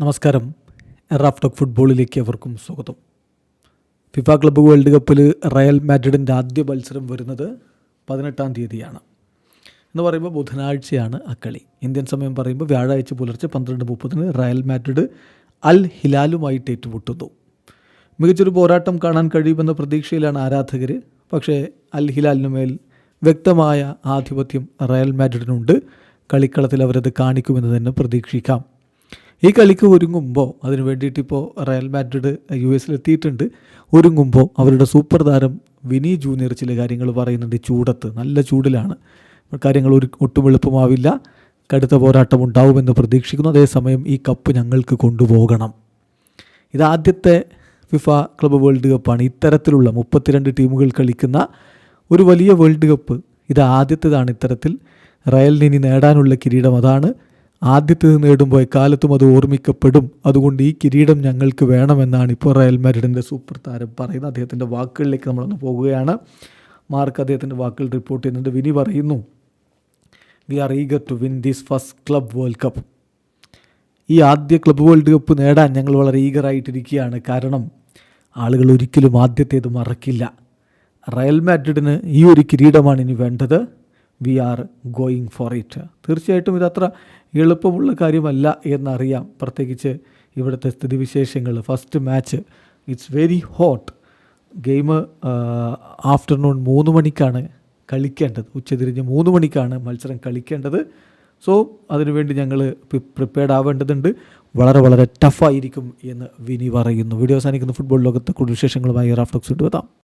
നമസ്കാരം. റാഫ്റ്റോക്ക് ഫുട്ബോളിലേക്ക് അവർക്കും സ്വാഗതം. ഫിഫ ക്ലബ്ബ് വേൾഡ് കപ്പിൽ റയൽ മാഡ്രിഡിന്റെ ആദ്യ മത്സരം വരുന്നത് പതിനെട്ടാം തീയതിയാണ്. എന്ന് പറയുമ്പോൾ ബുധനാഴ്ചയാണ് ആ കളി. ഇന്ത്യൻ സമയം പറയുമ്പോൾ വ്യാഴാഴ്ച പുലർച്ചെ പന്ത്രണ്ട് മുപ്പതിന് റയൽ മാഡ്രിഡ് അൽ ഹിലാലുമായിട്ട് ഏറ്റുമുട്ടുന്നു. മികച്ചൊരു പോരാട്ടം കാണാൻ കഴിയുമെന്ന പ്രതീക്ഷയിലാണ് ആരാധകർ പക്ഷേ അൽ ഹിലാലിന് മേൽ വ്യക്തമായ ആധിപത്യം റയൽ മാഡ്രിഡിനുണ്ട്. കളിക്കളത്തിൽ അവരത് കാണിക്കുമെന്ന് തന്നെ പ്രതീക്ഷിക്കാം. ഈ കളിക്ക് ഒരുങ്ങുമ്പോൾ അതിന് വേണ്ടിയിട്ട് ഇപ്പോൾ റയൽ മാഡ്രിഡ് യു എസിലെത്തിയിട്ടുണ്ട് ഒരുങ്ങുമ്പോൾ അവരുടെ സൂപ്പർ താരം വിനി ജൂനിയർ ചില കാര്യങ്ങൾ പറയുന്നുണ്ട്. ചൂടത്ത് നല്ല ചൂടിലാണ്. കാര്യങ്ങൾ ഒരു ഒട്ടും എളുപ്പമാവില്ല. കടുത്ത പോരാട്ടം ഉണ്ടാവുമെന്ന് പ്രതീക്ഷിക്കുന്നു. അതേസമയം ഈ കപ്പ് ഞങ്ങൾക്ക് കൊണ്ടുപോകണം. ഇതാദ്യത്തെ ഫിഫ ക്ലബ്ബ് വേൾഡ് കപ്പാണ്. ഇത്തരത്തിലുള്ള മുപ്പത്തിരണ്ട് ടീമുകൾ കളിക്കുന്ന ഒരു വലിയ വേൾഡ് കപ്പ്. ഇത് ആദ്യത്തേതാണ് ഇത്തരത്തിൽ. റയലിന് ഇനി നേടാനുള്ള കിരീടം അതാണ്. ആദ്യത്തേത് നേടുമ്പോൾ എക്കാലത്തും അത് ഓർമ്മിക്കപ്പെടും. അതുകൊണ്ട് ഈ കിരീടം ഞങ്ങൾക്ക് വേണമെന്നാണ് ഇപ്പോൾ റയൽ മാഡ്രിഡിന്റെ സൂപ്പർ താരം പറയുന്നത്. അദ്ദേഹത്തിന്റെ വാക്കുകളിലേക്ക് നമ്മളൊന്ന് പോകുകയാണ് മാർക്ക് അദ്ദേഹത്തിന്റെ വാക്കുകൾ റിപ്പോർട്ട് ചെയ്യുന്നുണ്ട്. വിനി പറയുന്നു we are eager to win this first club world cup ഈ ആദ്യ ക്ലബ് വേൾഡ് കപ്പ് നേടാൻ ഞങ്ങൾ വളരെ ഈഗറായിട്ടിരിക്കുകയാണ്. കാരണം ആളുകൾ ഒരിക്കലും ആദ്യത്തേത് മറക്കില്ല. റയൽ മാഡ്രിഡിന് ഈ ഒരു കിരീടമാണ് ഇനി വേണ്ടത്. We are going for it. തീർച്ചയായിട്ടും ഇതത്ര എളുപ്പമുള്ള കാര്യമല്ല എന്നറിയാം. പ്രത്യേകിച്ച് ഇവിടുത്തെ സ്ഥിതിവിശേഷങ്ങൾ. First match it's very hot game afternoon മൂന്ന് മണിക്കാണ് കളിക്കേണ്ടത്. ഉച്ചതിരിഞ്ഞ് മൂന്ന് മണിക്കാണ് മത്സരം കളിക്കേണ്ടത്. സോ അതിനുവേണ്ടി ഞങ്ങൾ പ്രിപ്പയർഡ് ആവേണ്ടതുണ്ട്. വളരെ വളരെ ടഫായിരിക്കും എന്ന് വിനി പറയുന്നു. വീഡിയോ അവസാനിക്കുന്ന. ഫുട്ബോൾ ലോകത്തെ കൂടുതൽ വിശേഷങ്ങളുമായി റാഫ്റ്റോക്സ് കൊണ്ടുവരാം